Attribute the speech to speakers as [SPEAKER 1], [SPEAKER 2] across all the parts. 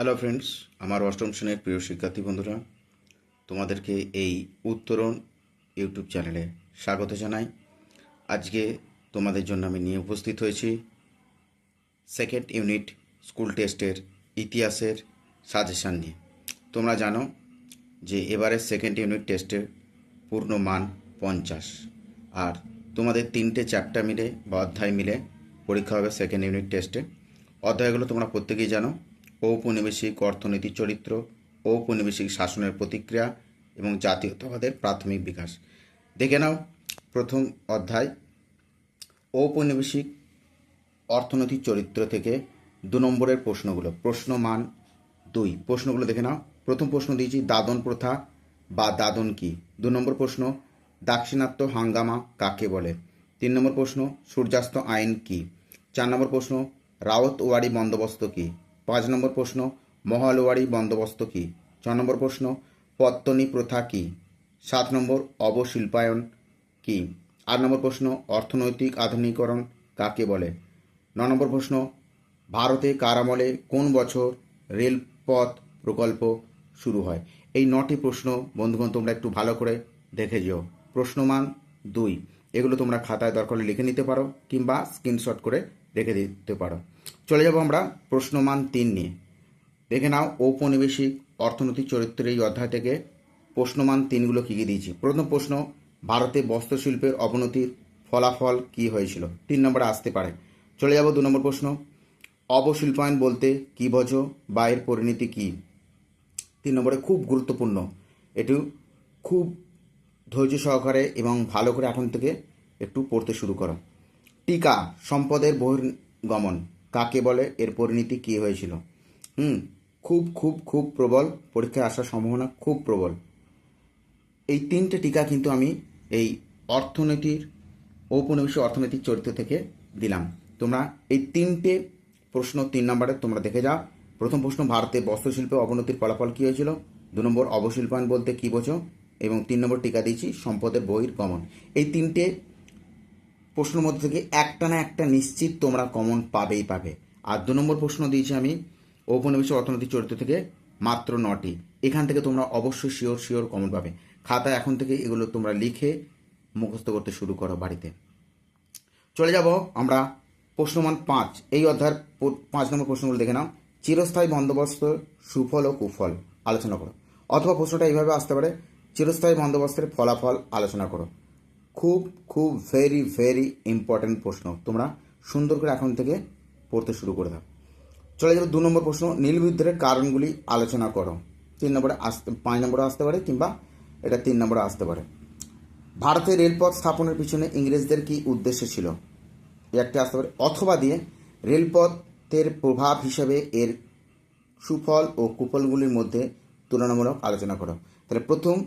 [SPEAKER 1] Hello friends আমার অষ্টম শ্রেণির প্রিয় শিক্ষার্থী বন্ধুরা, তোমাদেরকে এই উত্তরণ ইউটিউব চ্যানেলে স্বাগত জানাই। আজকে তোমাদের জন্য আমি নিয়ে উপস্থিত হয়েছি সেকেন্ড ইউনিট স্কুল টেস্টের ইতিহাসের সাজেশান নিয়ে। তোমরা জানো যে এবারের সেকেন্ড ইউনিট টেস্টের পূর্ণ মান পঞ্চাশ, আর তোমাদের তিনটে চ্যাপ্টার মিলে বা অধ্যায় মিলে পরীক্ষা হবে সেকেন্ড ইউনিট টেস্টে অধ্যায়গুলো তোমরা প্রত্যেকেই জানো ঔপনিবেশিক অর্থনীতি চরিত্র, ঔপনিবেশিক শাসনের প্রতিক্রিয়া এবং জাতীয়তাবাদের প্রাথমিক বিকাশ। দেখে নাও প্রথম অধ্যায়। ঔপনিবেশিক অর্থনৈতিক চরিত্র থেকে দু নম্বরের প্রশ্নগুলো। প্রশ্ন মান দুই। প্রশ্নগুলো দেখে নাও। প্রথম প্রশ্ন দিয়েছি, দাদন প্রথা বা দাদন কি? দু নম্বর প্রশ্ন, দাক্ষিণাত্য হাঙ্গামা কাকে বলে? তিন নম্বর প্রশ্ন, সূর্যাস্ত আইন কি? চার নম্বর প্রশ্ন, রাওতওয়ারি বন্দোবস্ত কি? পাঁচ নম্বর প্রশ্ন, মহালওয়ারি বন্দোবস্ত কি? ছ নম্বর প্রশ্ন, পত্তনী প্রথা কি? সাত নম্বর, অবশিল্পায়ন কি? আট নম্বর প্রশ্ন, অর্থনৈতিক আধুনিকরণ কাকে বলে? ন নম্বর প্রশ্ন, ভারতে কার আমলে কোন বছর রেলপথ প্রকল্প শুরু হয়? এই নটি প্রশ্ন, বন্ধুগণ, তোমরা একটু ভালো করে দেখে যেও। প্রশ্নমান দুই। এগুলো তোমরা খাতায় দরকার লিখে নিতে পারো কিংবা স্ক্রিনশট করে রেখে দিতে পারো। চলে যাব আমরা প্রশ্নমান তিন নিয়ে। দেখে নাও ঔপনিবেশিক অর্থনৈতিক চরিত্রের এই অধ্যায় থেকে প্রশ্নমান তিনগুলো কী কী দিয়েছি। প্রথম প্রশ্ন, ভারতে বস্ত্রশিল্পের অবনতির ফলাফল কী হয়েছিল? তিন নম্বরে আসতে পারে। চলে যাব দু নম্বর প্রশ্ন, অবশিল্পায়ন বলতে কী বোঝো বা এর পরিণতি কী? তিন নম্বরে খুব গুরুত্বপূর্ণ এটি খুব ধৈর্য সহকারে এবং ভালো করে এখন থেকে একটু পড়তে শুরু করো। টিকা, সম্পদের বহির্গমন। কাকে বলে, এর পরিণতি কী হয়েছিল? হুম, খুব খুব খুব প্রবল, পরীক্ষায় আসার সম্ভাবনা খুব প্রবল। এই তিনটে টিকা কিন্তু আমি এই অর্থনীতির, ঔপনিবেশিক অর্থনৈতিক চরিত্র থেকে দিলাম। তোমরা এই তিনটে প্রশ্ন তিন নম্বরে তোমরা দেখে যাও। প্রথম প্রশ্ন, ভারতে বস্ত্রশিল্পে অবনতির ফলাফল কী হয়েছিল? দু নম্বর, অবশিল্পায়ন বলতে কী বোঝো? এবং তিন নম্বর, টিকা দিয়েছি, সম্পদের বহির্গমন। এই তিনটে প্রশ্নের মধ্যে থেকে একটা না একটা নিশ্চিত তোমরা কমন পাবেই পাবে। আর দু নম্বর প্রশ্ন দিয়েছি আমি, ঔপনিবেশিক অর্থনৈতিক চরিত্র থেকে মাত্র নটি। এখান থেকে তোমরা অবশ্যই শিওর শিওর কমন পাবে। খাতা এখন থেকে এগুলো তোমরা লিখে মুখস্থ করতে শুরু করো বাড়িতে। চলে যাব আমরা প্রশ্নমান পাঁচ। এই অধ্যায়ের পাঁচ নম্বর প্রশ্নগুলো দেখে নাও। চিরস্থায়ী বন্দোবস্ত সুফল ও কুফল, আলোচনা করো। অথবা প্রশ্নটা এইভাবে আসতে পারে, চিরস্থায়ী বন্দোবস্তের ফলাফল আলোচনা করো। খুব খুব ভেরি ভেরি ইম্পর্ট্যান্ট প্রশ্ন। তোমরা সুন্দর করে এখন থেকে পড়তে শুরু করে দাও। চলে যাবে দু নম্বর প্রশ্ন, নীল বিদ্রোহের কারণগুলি আলোচনা করো। তিন নম্বরে আসতে, পাঁচ নম্বরে আসতে পারে কিংবা এটা তিন নম্বরে আসতে পারে। ভারতে রেলপথ স্থাপনের পিছনে ইংরেজদের কি উদ্দেশ্য ছিল? একটা আসতে পারে। অথবা দিয়ে রেলপথের প্রভাব হিসেবে এর সুফল ও কুফলগুলির মধ্যে তুলনামূলক আলোচনা করো। তাহলে প্রথম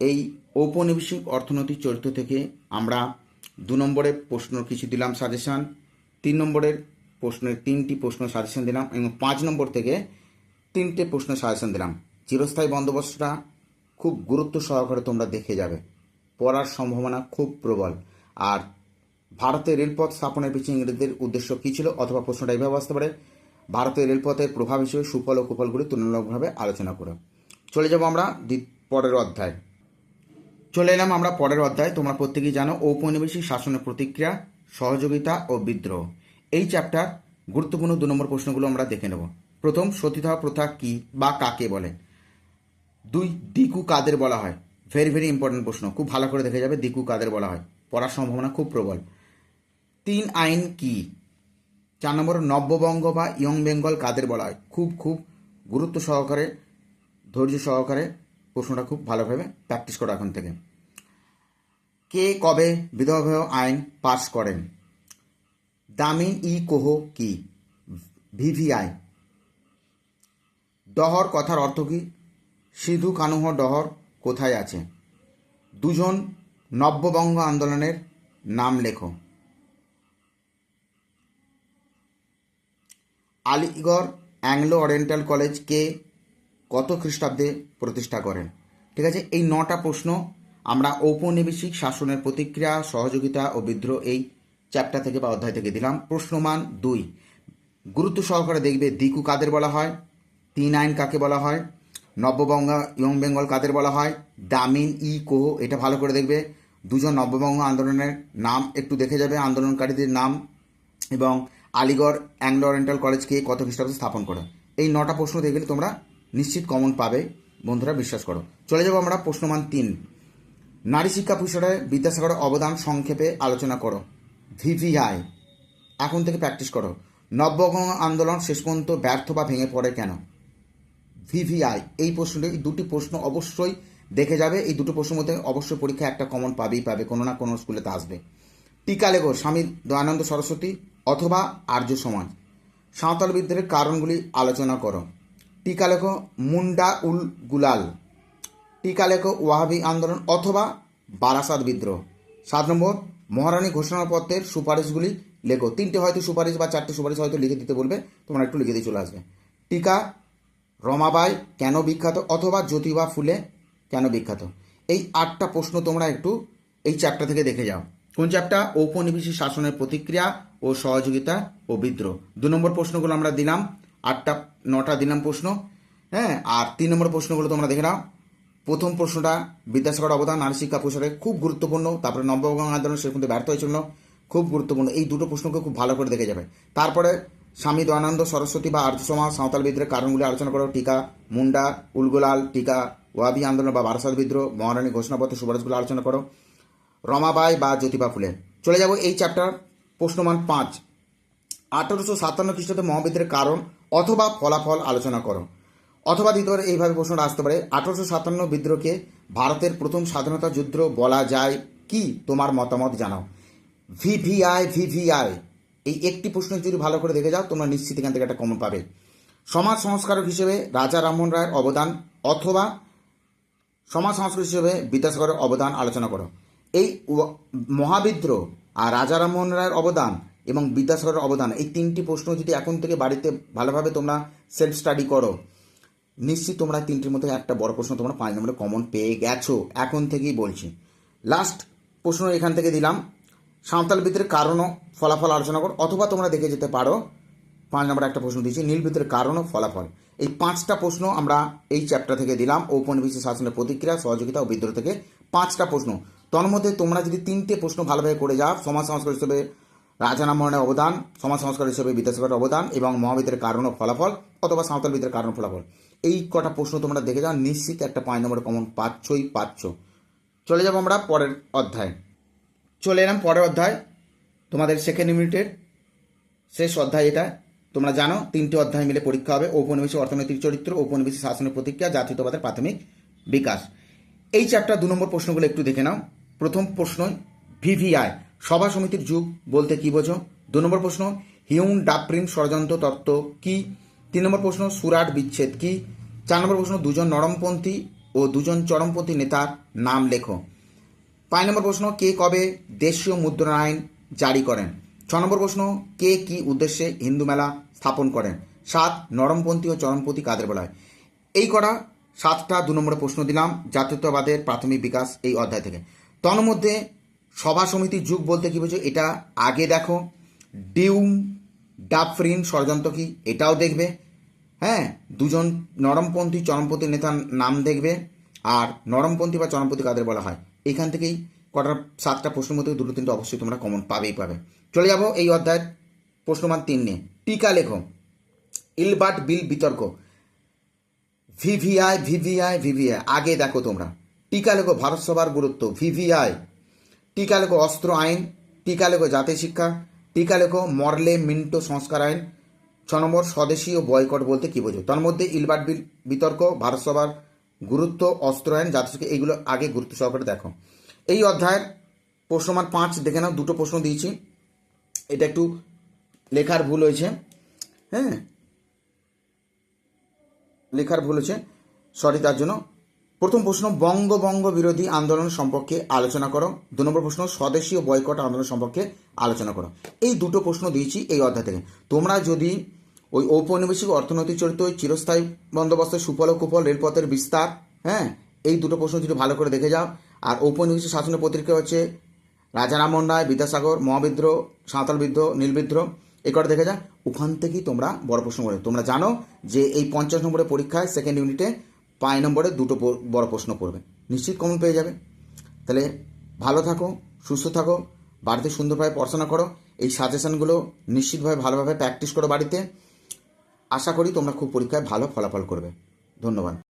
[SPEAKER 1] এই ঔপনিবেশিক অর্থনৈতিক চরিত্র থেকে আমরা দু নম্বরের প্রশ্ন কিছু দিলাম সাজেশান তিন নম্বরের প্রশ্নের তিনটি প্রশ্ন সাজেশন দিলাম এবং পাঁচ নম্বর থেকে তিনটে প্রশ্ন সাজেশন দিলাম। চিরস্থায়ী বন্দোবস্তটা খুব গুরুত্ব সহকারে তোমরা দেখে যাবে। পড়ার সম্ভাবনা খুব প্রবল। আর ভারতের রেলপথ স্থাপনের পিছনে ইংরেজদের উদ্দেশ্য কী ছিল অথবা প্রশ্নটা এইভাবে আসতে পারে? ভারতের রেলপথের প্রভাব হিসেবে সুফল ও কুফলগুলি তুলনামূলকভাবে আলোচনা করে। চলে যাব আমরা পরের অধ্যায়। চলে এলাম আমরা পরের অধ্যায়। তোমরা প্রত্যেকেই জানো, ঔপনিবেশিক শাসনের প্রতিক্রিয়া, সহযোগিতা ও বিদ্রোহ। এই চ্যাপ্টার গুরুত্বপূর্ণ দু নম্বর প্রশ্নগুলো আমরা দেখে নেব। প্রথম সতীদাহ প্রথা কি বা কাকে বলে? দুই, দিকু কাদের বলা হয়? ভেরি ভেরি ইম্পর্টেন্ট প্রশ্ন। খুব ভালো করে দেখে যাবে, দিকু কাদের বলা হয়। পড়ার সম্ভাবনা খুব প্রবল। তিন, আইন কি? চার নম্বর, নব্যবঙ্গ বা ইয়ং বেঙ্গল কাদের বলা হয়? খুব খুব গুরুত্ব সহকারে, ধৈর্য সহকারে প্রশ্নটা খুব ভালোভাবে প্র্যাকটিস করো এখন থেকে। কে কবে বিধবা আইন পাশ করেন? দামিন ই কোহ কি? ভিভিআই। ডহর কথার অর্থ কি? সিধু কানুহ ডহর কোথায় আছে? দুজন নব্যবঙ্গ আন্দোলনের নাম লেখো। আলিগড় অ্যাংলো ওরিয়েন্টাল কলেজ কে কত খ্রিস্টাব্দে প্রতিষ্ঠা করেন? ঠিক আছে, এই নটা প্রশ্ন আমরা ঔপনিবেশিক শাসনের প্রতিক্রিয়া, সহযোগিতা ও বিদ্রোহ এই চ্যাপ্টার থেকে বা অধ্যায় থেকে দিলাম। প্রশ্নমান দুই। গুরুত্ব সহকারে দেখবে দিকু কাদের বলা হয়?
[SPEAKER 2] তিন আইন কাকে বলা হয়? নব্যবঙ্গ, ইয়ং বেঙ্গল কাদের বলা হয়? দামিন, ই, কোহ, এটা ভালো করে দেখবে। দুজন নব্যবঙ্গ আন্দোলনের নাম একটু দেখে যাবে। আন্দোলনকারীদের নাম এবং আলিগড় অ্যাংলো ওরিয়েন্টাল কলেজকে কত খ্রিস্টাব্দে স্থাপন করে। এই নটা প্রশ্ন দেখলে তোমরা নিশ্চিত কমন পাবে। বন্ধুরা বিশ্বাস করো। চলে যাব আমরা প্রশ্নমান তিন। নারী শিক্ষা বিষয়ে বিদ্যাসাগরের অবদান সংক্ষেপে আলোচনা করো। ভিভিআই। এখন থেকে প্র্যাকটিস করো। নব্যবঙ্গ আন্দোলন শেষ পর্যন্ত ব্যর্থ বা ভেঙে পড়ে কেন? ভিভিআই। এই প্রশ্নটি দুটি প্রশ্ন অবশ্যই দেখে যাবে। এই দুটো প্রশ্নের মধ্যে অবশ্যই পরীক্ষা একটা কমন পাবেই পাবে। কোনো না কোনো স্কুলেতে আসবে। টিকা লেগো স্বামী দয়ানন্দ সরস্বতী অথবা আর্য সমাজ। সাঁওতাল বিদ্রোহের কারণগুলি আলোচনা করো। টিকা লেখো, মুন্ডা উল গুলাল। টিকা লেখো ওয়াহাবি আন্দোলন অথবা বারাসাত বিদ্রোহ। সাত নম্বর, মহারানী ঘোষণাপত্রের সুপারিশগুলি লেখো। তিনটে হয়তো সুপারিশ বা চারটে সুপারিশ হয়তো লিখে দিতে বলবে, তোমরা একটু লিখে দিয়ে চলে আসবে। টিকা রমাবাই কেন বিখ্যাত অথবা জ্যোতিবা ফুলে কেন বিখ্যাত? এই আটটা প্রশ্ন তোমরা একটু এই চ্যাপ্টার থেকে দেখে যাও। কোন চ্যাপ্টার ঔপনিবেশিক শাসনের প্রতিক্রিয়া ও সহযোগিতা ও বিদ্রোহ। দু নম্বর প্রশ্নগুলো আমরা দিলাম, আটটা, নটা দিলাম প্রশ্ন হ্যাঁ? আর তিন নম্বর প্রশ্নগুলো তোমরা দেখে নাও। প্রথম প্রশ্নটা, বিদ্যাসাগর অবদান, নারী শিক্ষা প্রসারে খুব গুরুত্বপূর্ণ, তারপরে নববঙ্গ আন্দোলন পর্যন্ত ব্যর্থ হয়েছিল, খুব গুরুত্বপূর্ণ। এই দুটো প্রশ্নকে খুব ভালো করে দেখে যাবে। তারপরে স্বামী দয়ানন্দ, সরস্বতী বা আর্য সমাজ, সাঁওতাল বিদ্রোহের কারণগুলি আলোচনা করো টিকা, মুন্ডা, উলগুলাল টিকা ওয়াবি আন্দোলন বা বারাসাত বিদ্রোহ, মহারানী ঘোষণাপত্র সুপারিশগুলো আলোচনা করো। রমাবাই বা জ্যোতিবা ফুলে। চলে যাব এই চ্যাপ্টার প্রশ্নমান পাঁচ। আঠারোশো সাতান্ন খ্রিস্টাব্দে মহাবিদ্রের কারণ অথবা ফলাফল আলোচনা করো। অথবা দ্বিতীয় এইভাবে প্রশ্নটা আসতে পারে। আঠারোশো সাতান্ন বিদ্রোহকে ভারতের প্রথম স্বাধীনতা যুদ্ধ বলা যায় কি? তোমার মতামত জানাও। ভিভিআই ভিভিআই, এই একটি প্রশ্ন যদি ভালো করে দেখে যাও, তোমরা নিশ্চিত এখান থেকে একটা কমন পাবে। সমাজ সংস্কারক হিসেবে রাজা রামমোহন রায়ের অবদান অথবা সমাজ সংস্কার হিসেবে বিদ্যাসাগরের অবদান আলোচনা করো। এই মহাবিদ্রোহ আর রাজা রামমোহন রায়ের অবদান এবং বিদ্যাসাগরের অবদান, এই তিনটি প্রশ্ন যদি এখন থেকে বাড়িতে ভালোভাবে তোমরা সেলফ স্টাডি করো নিশ্চিত তোমরা তিনটির মধ্যে একটা বড় প্রশ্ন তোমরা পাঁচ নম্বরে কমন পেয়ে গেছো। এখন থেকেই বলছি। লাস্ট প্রশ্ন এখান থেকে দিলাম। সাঁওতাল বিদ্রোহের কারণ ফলাফল আলোচনা করো, অথবা তোমরা দেখে যেতে পারো। পাঁচ নম্বর একটা প্রশ্ন দিয়েছি, নীল বিদ্রোহের কারণ ও ফলাফল। এই পাঁচটা প্রশ্ন আমরা এই চ্যাপ্টার থেকে দিলাম। ঔপনিবেশিক শাসনের প্রতিক্রিয়া, সহযোগিতা ও বিদ্রোহ থেকে পাঁচটা প্রশ্ন। তোর মধ্যে তোমরা যদি তিনটে প্রশ্ন ভালোভাবে করে যাও, সমাজ সংস্কার হিসেবে রাজা রামমোহনের অবদান, সমাজ সংস্কার হিসেবে বিদ্যাসাগরের অবদান এবং মহাবিদ্রের কারণ ও ফলাফল, অথবা সাঁওতাল বিদ্রোহের কারণ ফলাফল। এই কটা প্রশ্ন তোমরা দেখে যাও, নিশ্চিত একটা পাঁচ নম্বর কমন পাচ্ছই পাচ্ছ। চলে যাব আমরা পরের অধ্যায়। চলে এলাম পরের অধ্যায়, তোমাদের সেকেন্ড ইউনিটের শেষ অধ্যায় এটা। তোমরা জানো, তিনটি অধ্যায় মিলে পরীক্ষা হবে, ঔপনিবেশিক অর্থনৈতিক চরিত্র, ঔপনিবেশিক শাসনের প্রতিক্রিয়া, জাতীয়তাবাদের প্রাথমিক বিকাশ। এই চ্যাপ্টার দু নম্বর প্রশ্নগুলো একটু দেখে নাও। প্রথম প্রশ্ন ভিভিআই সভা সমিতির যুগ বলতে কি বোঝো? দু নম্বর প্রশ্ন হিউন ডাপ্রিন ষড়যন্ত্র তত্ত্ব কি? তিন নম্বর প্রশ্ন, সুরাট বিচ্ছেদ কি? চার নম্বর প্রশ্ন, দুজন নরমপন্থী ও দুজন চরমপন্থী নেতার নাম লেখো। পাঁচ নম্বর প্রশ্ন, কে কবে দেশীয় মুদ্রণ আইন জারি করেন? ছ নম্বর প্রশ্ন, কে কি উদ্দেশ্যে হিন্দু মেলা স্থাপন করেন? সাত, নরমপন্থী ও চরমপন্থী কাদের বলা হয়? এই করা সাতটা দু নম্বরের প্রশ্ন দিলাম, জাতীয়তাবাদের প্রাথমিক বিকাশ এই অধ্যায় থেকে। তন্মধ্যে সভা সমিতির যুগ বলতে কি বোঝো, এটা আগে দেখো। ডিউম ডাফরিন ষড়যন্ত্র কি, এটাও দেখবে। হ্যাঁ দুজন নরমপন্থী, চরমপন্থী নেতার নাম দেখবে আর নরমপন্থী বা চরমপন্থী কাদের বলা হয়? এখান থেকেই কটার সাতটা প্রশ্নের মধ্যে দুটো তিনটে অবশ্যই তোমরা কমন পাবেই পাবে। চলে যাব এই অধ্যায়ের প্রশ্নমান তিন নিয়ে। টিকা লেখো। ইলবার্ট বিল বিতর্ক। VVI VVI VVI. আগে দেখো তোমরা। টিকা লেখো ভারত সভার গুরুত্ব। ভিভিআই। টিকা লেখো অস্ত্র আইন। টিকা লেখো জাতীয় শিক্ষা। টিকা লেখো মরলে মিন্টো সংস্কার আইন। ছ নম্বর স্বদেশী ও বয়কট বলতে কি বোঝো? তার মধ্যে ইলবার্ট বিল, বিতর্ক ভারতসভার গুরুত্ব অস্ত্রায়ন জাতিসংঘ এইগুলো আগে গুরুত্ব সহকারে দেখো। এই অধ্যায়ের প্রশ্নমান পাঁচ, দেখে নাও, দুটো প্রশ্ন দিয়েছি। এটা একটু লেখার ভুল হয়েছে। হ্যাঁ? লেখার ভুল হয়েছে। সরি, তার জন্য। প্রথম প্রশ্ন বঙ্গবঙ্গ বিরোধী আন্দোলন সম্পর্কে আলোচনা করো। দু নম্বর প্রশ্ন, স্বদেশী ও বয়কট আন্দোলন সম্পর্কে আলোচনা করো। এই দুটো প্রশ্ন দিয়েছি এই অধ্যায় থেকে। তোমরা যদি ওই ঔপনিবেশিক অর্থনৈতিক চরিত্র, ওই চিরস্থায়ী বন্দোবস্ত, সুফল ও কুফল, রেলপথের বিস্তার হ্যাঁ এই দুটো প্রশ্ন যদি ভালো করে দেখে যাও। আর ঔপনিবেশিক শাসনের পত্রিকা হচ্ছে রাজা রামমোহন রায়, বিদ্যাসাগর, মহাবিদ্রোহ, সাঁওতাল বিদ্রোহ, নীল বিদ্রোহ এই কটা দেখে যা ওখান থেকেই তোমরা বড় প্রশ্ন করে। তোমরা জানো যে এই পঞ্চাশ নম্বরের পরীক্ষায় সেকেন্ড ইউনিটে পাঁচ নম্বরে দুটো বড় প্রশ্ন পড়বে নিশ্চিত কমন পেয়ে যাবে। তাহলে ভালো থাকো, সুস্থ থাকো, বাড়িতে সুন্দরভাবে পড়াশোনা করো, এই সাজেশনগুলো নিশ্চিতভাবে, ভালোভাবে প্র্যাকটিস করো বাড়িতে। আশা করি তোমরা খুব পরীক্ষায় ভালো ফলাফল করবে। ধন্যবাদ।